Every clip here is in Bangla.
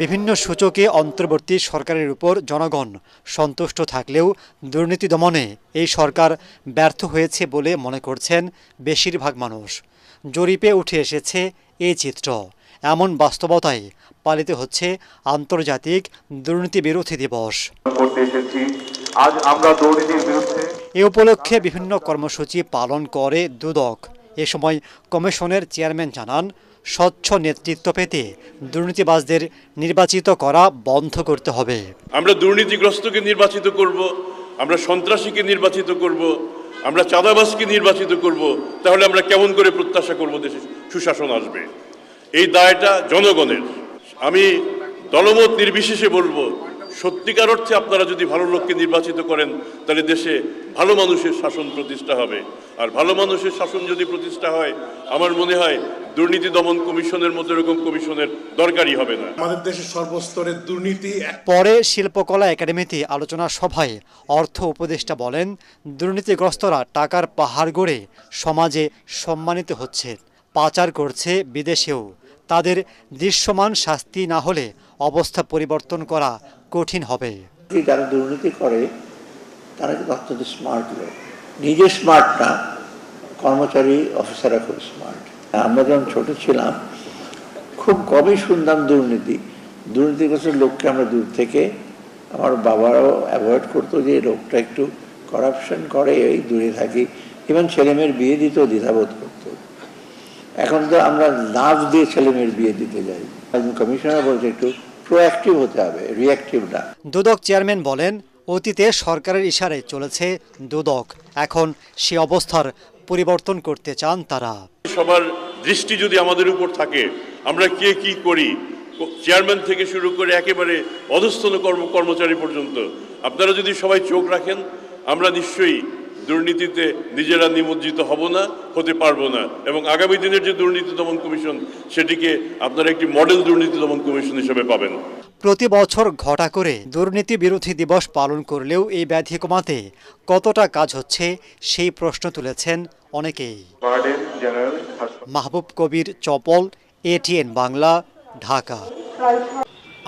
বিভিন্ন সূচকে অন্তর্বর্তী সরকারের উপর জনগণ সন্তুষ্ট থাকলেও দুর্নীতি দমনে এই সরকার ব্যর্থ হয়েছে বলে মনে করছেন বেশিরভাগ মানুষ। জরিপে উঠে এসেছে এই চিত্র। এমন বাস্তবতায় পালিত হচ্ছে আন্তর্জাতিক দুর্নীতি বিরোধী দিবস। আজ আমরা দুর্নীতির বিরুদ্ধে এ উপলক্ষে বিভিন্ন কর্মসূচি পালন করে দুদক। এ সময় কমিশনের চেয়ারম্যান জানান স্বচ্ছ নেতৃত্ব পেতে দুর্নীতিবাজদের নির্বাচিত করা বন্ধ করতে হবে। আমরা দুর্নীতিগ্রস্তকে নির্বাচিত করব, আমরা সন্ত্রাসীকে নির্বাচিত করব, আমরা চাঁদাবাজকে নির্বাচিত করব, তাহলে আমরা কেমন করে প্রত্যাশা করব দেশে সুশাসন আসবে? এই দায়টা জনগণের। আমি দলমত নির্বিশেষে বলব, সত্যিকার অর্থে আপনারা যদি ভালো লোককে নির্বাচিত করেন, তাহলে দেশে ভালো মানুষের শাসন প্রতিষ্ঠা হবে। আর ভালো মানুষের শাসন যদি প্রতিষ্ঠা হয় আমার মনে হয় দুর্নীতি দমন কমিশনের মতো এরকম কমিশনের দরকারই হবে না। আমাদের দেশের সর্বস্তরের দুর্নীতি পরে শিল্পকলা একাডেমিতে আলোচনা সভায় অর্থ উপদেষ্টা বলেন দুর্নীতিগ্রস্তরা টাকার পাহাড় গড়ে সমাজে সম্মানিত হচ্ছে পাচার করছে বিদেশেও। তাদের দৃশ্যমান শাস্তি না হলে অবস্থা পরিবর্তন করা কঠিন হবে। যারা দুর্নীতি করে তারা কিন্তু অত্যন্ত স্মার্ট লোক। নিজে স্মার্ট না কর্মচারী অফিসাররা খুব স্মার্ট আমরা যখন ছোট ছিলাম, খুব কমই শুনতাম দুর্নীতি। দুর্নীতিগ্রস্ত লোককে আমরা দূর থেকে আমার বাবারাও অ্যাভয়েড করতো যে লোকটা একটু করাপশন করে, এই দূরে থাকি। ইভেন ছেলেমেয়ের বিয়ে দিতেও দ্বিধাবোধ করতো। এখন তো আমরা লাভ দিয়ে ছেলেমেয়ের বিয়ে দিতে যাই। কমিশনার বলছে, একটু প্রোঅ্যাক্টিভ হতে হবে রিয়াক্টিভ না। দুদক চেয়ারম্যান বলেন, অতীতে সরকারের ইশারে চলেছে দুদক। এখন সে অবস্থার পরিবর্তন করতে চান তারা। সবার দৃষ্টি যদি আমাদের উপর থাকে, আমরা কে কি করি? চেয়ারম্যান থেকে শুরু করে একেবারে অধস্থন কর্ম, কর্মচারী পর্যন্ত। আপনারা যদি সবাই চোখ রাখেন, আমরা নিশ্চয়ই দুর্নীতিতে নিজেরা নিমজ্জিত হব না, হতে পারব না। এবং আগামী দিনের যে দুর্নীতি দমন কমিশন, সেটিকে আপনারা একটি মডেল দুর্নীতি দমন কমিশন হিসেবে পাবেন। প্রতি বছর ঘটা করে দুর্নীতি বিরোধী দিবস পালন করলেও এই ব্যাধি কমাতে কতটা কাজ হচ্ছে সেই প্রশ্ন তুলেছেন অনেকেই। মাহবুব কবির চপল এটিএন বাংলা ঢাকা।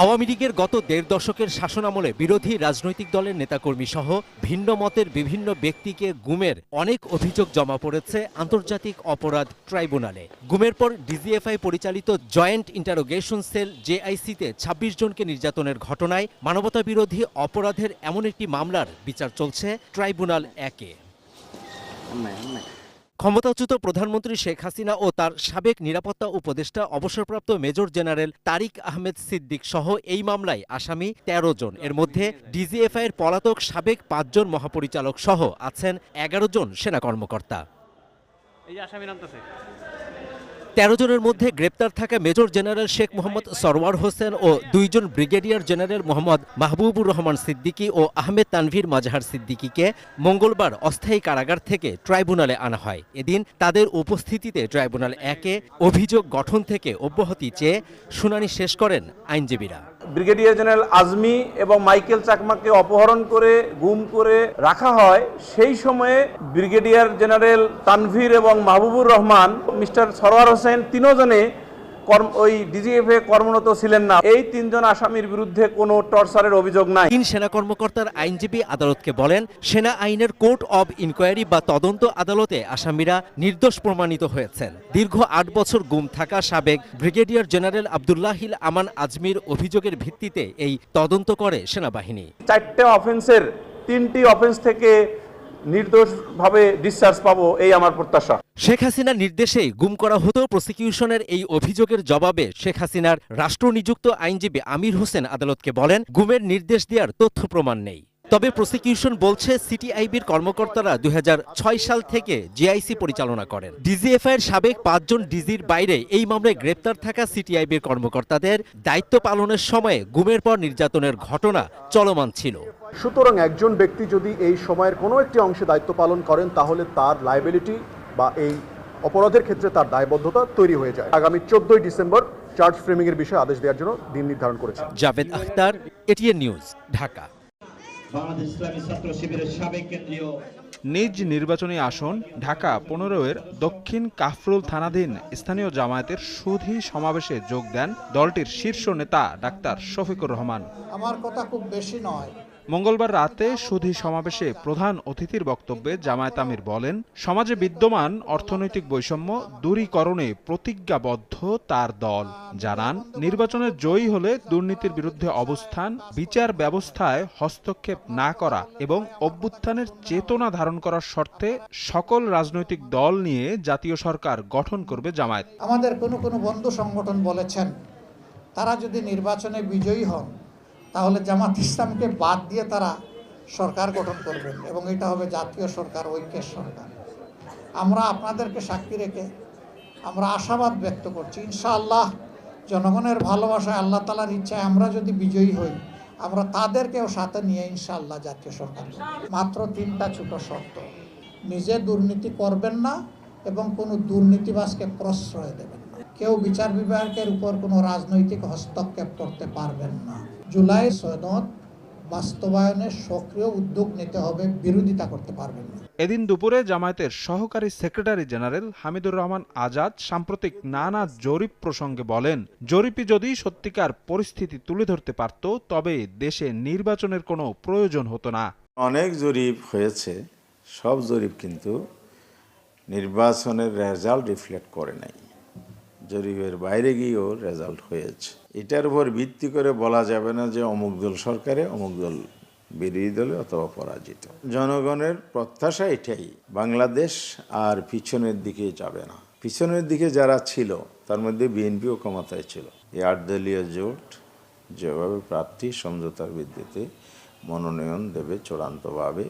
আওয়ামী লীগের গত দেড় দশকের শাসনামলে বিরোধী রাজনৈতিক দলের নেতাকর্মী সহ ভিন্ন মতের বিভিন্ন ব্যক্তিকে গুমের অনেক অভিযোগ জমা পড়েছে আন্তর্জাতিক অপরাধ ট্রাইব্যুনালে। গুমের পর ডিজিএফআই পরিচালিত জয়েন্ট ইন্টারোগেশন সেল জেআইসিতে ২৬ জনকে নির্যাতনের ঘটনায় মানবতা বিরোধী অপরাধের এমন একটি মামলার বিচার চলছে ট্রাইব্যুনাল একে। ক্ষমতাচ্যুত প্রধানমন্ত্রী শেখ হাসিনা ও তার সাবেক নিরাপত্তা উপদেষ্টা অবসরপ্রাপ্ত মেজর জেনারেল তারিক আহমেদ সিদ্দিক সহ এই মামলায় আসামি ১৩ জন। এর মধ্যে ডিজিএফআইয়ের পলাতক সাবেক পাঁচজন মহাপরিচালক সহ আছেন এগারো জন সেনা কর্মকর্তা। তেরো জনের মধ্যে গ্রেপ্তার থাকা মেজর জেনারেল শেখ মোহাম্মদ সরওয়ার হোসেন ও দুইজন ব্রিগেডিয়ার জেনারেল মোহাম্মদ মাহবুবুর রহমান সিদ্দিকী ও আহমেদ তানভীর মাজাহার সিদ্দিকীকে মঙ্গলবার অস্থায়ী কারাগার থেকে ট্রাইব্যুনালে আনা হয়। এদিন তাদের উপস্থিতিতে ট্রাইব্যুনাল একে অভিযোগ গঠন থেকে অব্যাহতি চেয়ে শুনানি শেষ করেন আইনজীবীরা। ব্রিগেডিয়ার জেনারেল আজমি এবং মাইকেল চাকমাকে অপহরণ করে, গুম করে রাখা হয়, সেই সময়ে ব্রিগেডিয়ার জেনারেল তানভীর এবং মাহবুবুর রহমান, মিস্টার সরোয়ার হোসেন তিনজনে কর্ম ওই ডিজিএফএ কর্মরত ছিলেন না। এই তিনজন আসামির বিরুদ্ধে কোনো টর্চারের অভিযোগ নাই। তিন সেনা কর্মকর্তার আইনজীবী আদালতকে বলেন সেনা আইনের কোর্ট অব ইনকোয়ারি বা তদন্ত আদালতে আসামিরা নির্দোষ প্রমাণিত হয়েছেন। দীর্ঘ আট বছর গুম থাকা সাবেক ব্রিগেডিয়ার জেনারেল আবদুল্লাহিল আমান আজমির অভিযোগের ভিত্তিতে এই তদন্ত করে সেনাবাহিনী। চারটে অফেন্সের তিনটি অফেন্স থেকে নির্দোষভাবে ডিসচার্জ পাবো এই আমার প্রত্যাশা। শেখ হাসিনার নির্দেশেই গুম করা হতো প্রসিকিউশনের এই অভিযোগের জবাবে শেখ হাসিনার রাষ্ট্রনিযুক্ত আইনজীবী আমির হোসেন আদালতকে বলেন, গুমের নির্দেশ দেওয়ার তথ্য প্রমাণ নেই। তবে প্রসিকিউশন বলছে, সিটিআইবির কর্মকর্তারা দু হাজার ছয় সাল থেকে জিআইসি পরিচালনা করেন। ডিজিএফআই এর সাবেক পাঁচজন ডিজির বাইরে এই মামলায় গ্রেপ্তার থাকা সিটিআইবির কর্মকর্তাদের দায়িত্ব পালনের সময়ে গুমের পর নির্যাতনের ঘটনা চলমান ছিল। সুতরাং একজন ব্যক্তি যদি এই সময়ের কোনো একটি অংশে দায়িত্ব পালন করেন তাহলে তার লাইবিলিটি বা এই অপরাধের ক্ষেত্রে তার দায়বদ্ধতা তৈরি হয়ে যায়। আগামী চোদ্দই ডিসেম্বর চার্জ ফ্রেমিং এর বিষয়ে আদেশ দেওয়ার জন্য দিন নির্ধারণ করেছে। Javed Akhtar ATN news Dhaka. Bangladesh Islami Chhatra শিবিরের সাবেক কেন্দ্রীয় নিজ নির্বাচনী আসন ঢাকা পনেরো এর দক্ষিণ কাফরুল থানাধীন স্থানীয় জামায়াতের সুধী সমাবেশে যোগ দেন দলটির শীর্ষ নেতা ডাক্তার শফিকুর রহমান। আমার কথা খুব বেশি নয়। মঙ্গলবার রাতে সুধী সমাবেশে প্রধান অতিথির বক্তব্যে জামায়াত আমির বলেন, সমাজে বিদ্যমান অর্থনৈতিক বৈষম্য দূরীকরণে প্রতিজ্ঞাবদ্ধ তার দল। জানান, নির্বাচনে জয়ী হলে দুর্নীতির বিরুদ্ধে অবস্থান, বিচার ব্যবস্থায় হস্তক্ষেপ না করা এবং অভ্যুত্থানের চেতনা ধারণ করার শর্তে সকল রাজনৈতিক দল নিয়ে জাতীয় সরকার গঠন করবে জামায়াত। আমাদের কোনো কোনো বন্ধু সংগঠন বলেছেন, তারা যদি নির্বাচনে বিজয়ী হন তাহলে জামাত ইসলামকে বাদ দিয়ে তারা সরকার গঠন করবেন এবং এটা হবে জাতীয় সরকার, ঐক্যের সরকার। আমরা আপনাদেরকে সাক্ষী রেখে আমরা আশাবাদ ব্যক্ত করছি। ইনশাআল্লাহ জনগণের ভালোবাসায় আল্লাহ তালার ইচ্ছায় আমরা যদি বিজয়ী হই, আমরা তাদেরকেও সাথে নিয়ে ইনশাআল্লাহ জাতীয় সরকার মাত্র তিনটা ছোট শর্ত, নিজে দুর্নীতি করবেন না এবং কোনো দুর্নীতিবাসকে প্রশ্রয় দেবেন না। কেউ বিচার বিভাগের উপর কোনো রাজনৈতিক হস্তক্ষেপ করতে পারবেন না। জুলাই সনদ বাস্তবায়নে সক্রিয় উদ্যোগ নিতে হবে বিরোধিতা করতে পারবেন না। এদিন দুপুরে জামায়াতের সহকারী সেক্রেটারি জেনারেল হামিদুর রহমান আজাদ সাম্প্রতিক নানা জরিপ প্রসঙ্গে বলেন জরিপই যদি সত্যিকার পরিস্থিতি তুলে ধরতে পারত তবে দেশে নির্বাচনের কোনো প্রয়োজন হতো না। অনেক জরিপ হয়েছে সব জরিপ কিন্তু নির্বাচনের রেজাল্ট রিফ্লেক্ট করে নাই। জরিপের বাইরে গিয়েও রেজাল্ট হয়েছে। এটার উপর ভিত্তি করে বলা যাবে না যে অমুক দল সরকারে, অমুক দল বিরোধী দলে অথবা পরাজিত। জনগণের প্রত্যাশা এটাই, বাংলাদেশ আর পিছনের দিকে যাবে না। পিছনের দিকে যারা ছিল, তার মধ্যে বিএনপিও ক্ষমতায় ছিল। এই আটদলীয় জোট যেভাবে প্রার্থী সমঝোতার ভিত্তিতে মনোনয়ন দেবে চূড়ান্তভাবে,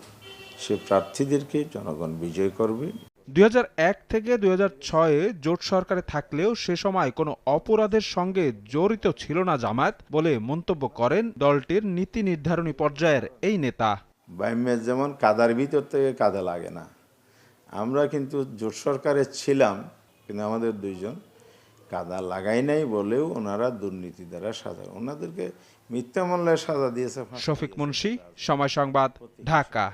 সে প্রার্থীদেরকে জনগণ বিজয় করবে। দুই হাজার এক থেকে দুই ছয়ে জোট সরকারে থাকলেও সে সময় কোনো অপরাধের সঙ্গে জড়িত ছিল না জামায়াত বলে মন্তব্য করেন দলটির নীতি নির্ধারণী পর্যায়ের এই নেতা। বাইমের যেমন কাদার ভিতর থেকে কাদা লাগে না। আমরা কিন্তু জোট সরকারে ছিলাম কিন্তু আমাদের দুইজন কাদা লাগাই নাই বলেও ওনারা দুর্নীতি দ্বারা সাজা ওনাদেরকে মিথ্যা মামলায় সাজা দিয়েছে। শফিক মুন্সি সময় সংবাদ ঢাকা।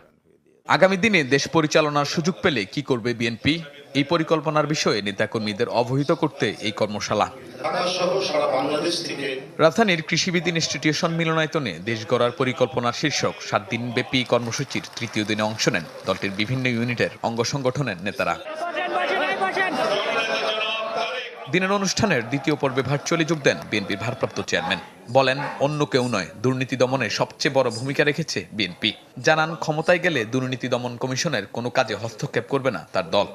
আগামী দিনে দেশ পরিচালনার সুযোগ পেলে কি করবে বিএনপি এই পরিকল্পনার বিষয়ে নেতাকর্মীদের অবহিত করতে এই কর্মশালা। রাজধানীর কৃষিবিদ ইনস্টিটিউশন মিলনায়তনে দেশ গড়ার পরিকল্পনার শীর্ষক সাত দিন ব্যাপী কর্মসূচির তৃতীয় দিনে অংশ নেন দলটির বিভিন্ন ইউনিটের অঙ্গ সংগঠনের নেতারা। দিনের অনুষ্ঠানের দ্বিতীয় পর্বে ভার্চুয়ালি যোগ দেন বিএনপির ভারপ্রাপ্ত চেয়ারম্যান। বলেন, অন্য কেউ নয়, দুর্নীতি দমনে সবচেয়ে বড় ভূমিকা রেখেছে বিএনপি। জানান, ক্ষমতায় গেলে দুর্নীতি দমন কমিশনের কোনো কাজে হস্তক্ষেপ করবে না তার দল।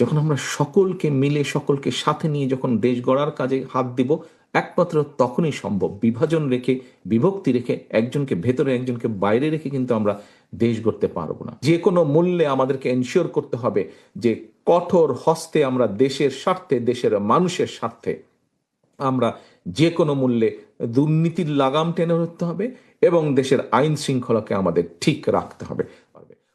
যখন আমরা সকলকে মিলে, সকলকে সাথে নিয়ে যখন দেশ গড়ার কাজে হাত দিব, একমাত্র তখনই সম্ভব। বিভাজন রেখে, বিভক্তি রেখে, একজনকে ভেতরে, একজনকে বাইরে রেখে কিন্তু আমরা দেশ গড়তে পারব না। যে কোনো মূল্যে আমাদেরকে এনশিওর করতে হবে যে কঠোর হস্তে আমরা দেশের স্বার্থে দেশের মানুষের স্বার্থে আমরা যে কোনো মূল্যে দুর্নীতির লাগাম টেনে ধরতে হবে এবং দেশের আইন শৃঙ্খলাকে আমাদের ঠিক রাখতে হবে।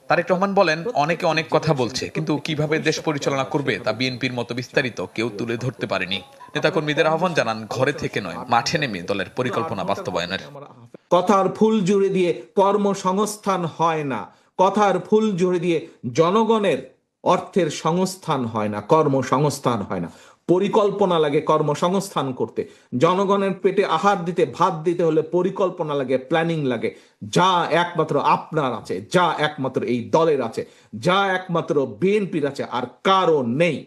তারেক রহমান বলেন অনেকে অনেক কথা বলছে কিন্তু কীভাবে দেশ পরিচালনা করবে তা বিএনপির মতো বিস্তারিত কেউ তুলে ধরতে পারেনি। নেতাকর্মীদের আহ্বান জানান ঘরে থেকে নয় মাঠে নেমে দলের পরিকল্পনা বাস্তবায়নের। কথার ফুল জুড়ে দিয়ে কর্মসংস্থান হয় না। কথার ফুল জুড়ে দিয়ে জনগণের অর্থের সংস্থান হয় না কর্মসংস্থান হয় না। পরিকল্পনা লাগে কর্মসংস্থান করতে। জনগণের পেটে আহার দিতে ভাত দিতে হলে পরিকল্পনা লাগে প্ল্যানিং লাগে। যা একমাত্র আপনার আছে যা একমাত্র এই দলের আছে যা একমাত্র বিএনপির আছে আর কারও নেই।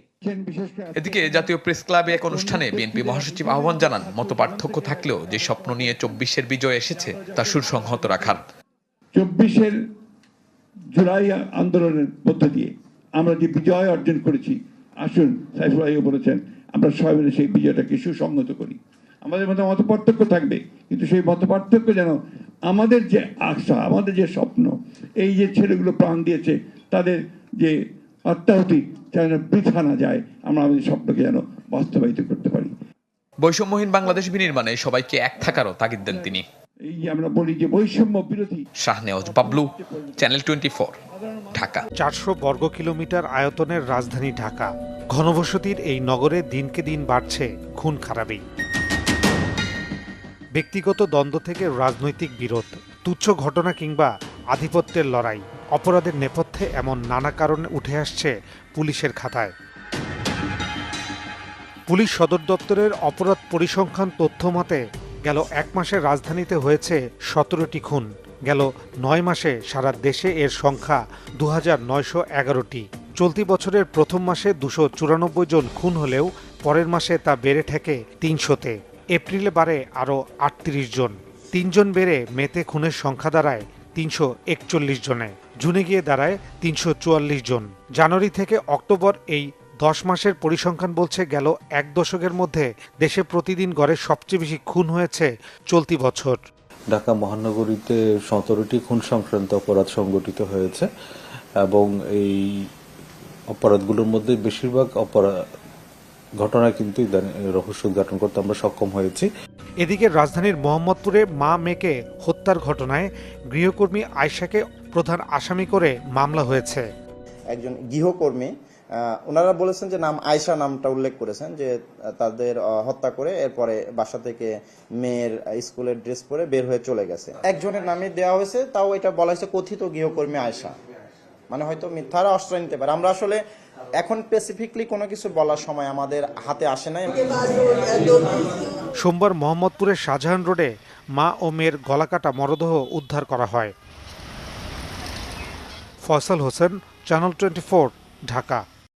এদিকে জাতীয় প্রেস ক্লাবে এক অনুষ্ঠানে বিএনপি মহাসচিব আহ্বান জানান মত পার্থক্য থাকলেও যে স্বপ্ন নিয়ে চব্বিশের বিজয় এসেছে তা সুসংহত রাখার। চব্বিশের জুলাই আন্দোলনের মধ্য দিয়ে আমরা যে বিজয় অর্জন করেছি, আসুন সাইফুল ভাইও বলেছেন, আমরা সবাই মিলে সেই বিজয়টাকে সুসংহত করি। আমাদের মধ্যে মত পার্থক্য থাকবে, কিন্তু সেই মত পার্থক্য যেন আমাদের যে আশা, আমাদের যে স্বপ্ন, এই যে ছেলেগুলো প্রাণ দিয়েছে, তাদের যে আত্মাহতি যেন বৃথা না যায়, আমরা আমাদের স্বপ্নকে যেন বাস্তবায়িত করতে পারি। বৈষম্যহীন বাংলাদেশ বিনির্মাণে সবাইকে এক থাকারও তাগিদ দেন তিনি। আমরা বলি যে বৈষম্য বিরোধী শাহনেওয়াজ বাবলু চ্যানেল টোয়েন্টি ঢাকা। চারশো বর্গ কিলোমিটার আয়তনের রাজধানী ঢাকা। ঘনবসতির এই নগরে দিনকে দিন বাড়ছে খুন খারাপি। ব্যক্তিগত দ্বন্দ্ব থেকে রাজনৈতিক বিরোধ তুচ্ছ ঘটনা কিংবা আধিপত্যের লড়াই অপরাধের নেপথ্যে এমন নানা কারণে উঠে আসছে পুলিশের খাতায়। পুলিশ সদর দপ্তরের অপরাধ পরিসংখ্যান তথ্য মতে গেল এক মাসে রাজধানীতে হয়েছে সতেরোটি খুন। গেল নয় মাসে সারা দেশে এর সংখ্যা দু এগারোটি। চলতি বছরের প্রথম মাসে দুশো চুরানব্বই জন খুন হলেও পরের মাসে তা বেড়ে ঠেকে তিনশোতে। এপ্রিলে বাড়ে আরও আটত্রিশ জন। তিনজন বেড়ে মেতে খুনের সংখ্যা দাঁড়ায় তিনশো একচল্লিশ জনে। জুনে গিয়ে দাঁড়ায় তিনশো চুয়াল্লিশ জন। জানুয়ারি থেকে অক্টোবর এই দশ মাসের পরিসংখ্যান বলছে গেল এক দশকের মধ্যে দেশে প্রতিদিন গড়ে সবচেয়ে বেশি খুন হয়েছে চলতি বছর। ঢাকা মহানগরীতে সতেরোটি খুন সংক্রান্ত অপরাধ সংগঠিত হয়েছে এবং এই অপরাধগুলোর মধ্যে বেশিরভাগ অপরাধ ঘটনা কিন্তু রহস্য উদ্ঘাটন করতে আমরা সক্ষম হয়েছি। এদিকে রাজধানীর মোহাম্মদপুরে মা মেয়েকে হত্যার ঘটনায় গৃহকর্মী আয়শাকে প্রধান আসামি করে মামলা হয়েছে। একজন গৃহকর্মী ওনারা বলেছেন যে নাম আয়শা নামটা উল্লেখ করেছেন যে তাদের হত্যা করে এরপরে বাসা থেকে মেয়ের স্কুলের ড্রেস পরে বের হয়ে চলে গেছে। একজনের নামে দেওয়া হয়েছে, তাও এটা বলা হয়েছে কথিত গৃহকর্মী আয়শা। মানে হয়তো মিথ্যারা আশ্রয় নিতে পারে। আমরা আসলে এখন স্পেসিফিকলি কোনো কিছু বলার সময় আমাদের হাতে আসে নাই। সোমবার মোহাম্মদপুরের শাহজাহান রোডে মা ও মেয়ের গলাকাটা মরদেহ উদ্ধার করা হয়। Faisal Hossain channel twenty Dhaka.